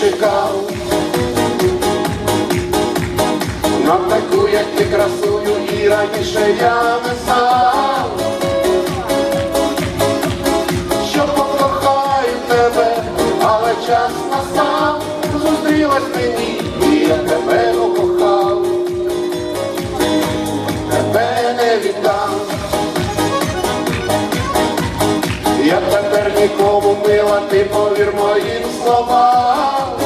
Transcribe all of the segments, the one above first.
чекав, на таку, як ти красую, і раніше я не знав, що покохаю тебе, але час настав, зустрілась мені, і я тебе. Нікому мила, ти повір моїм словам.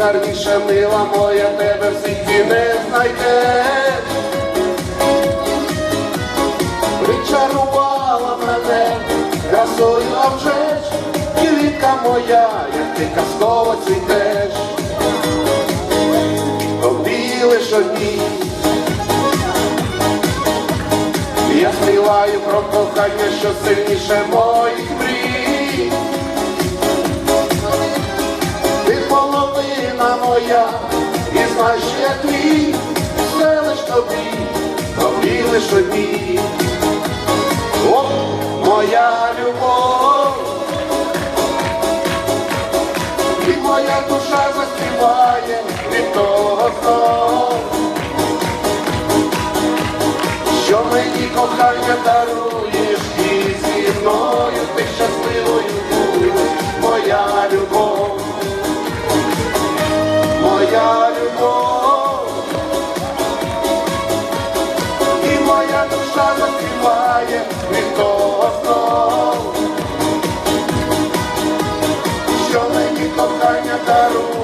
і мила моя тебе в світі не знайдеш, причарувала мене красою, ж квітка моя, як ти казково цвітеш, тобі лиш одній. Я співаю про кохання, що сильніше моїх моя, і знаєш, я твій, все лиш тобі, тобі лиш одній. О, моя любов, і моя душа заспіває від того знов. що мені кохання даруєш, і зі мною душа заспіває від того знову, що.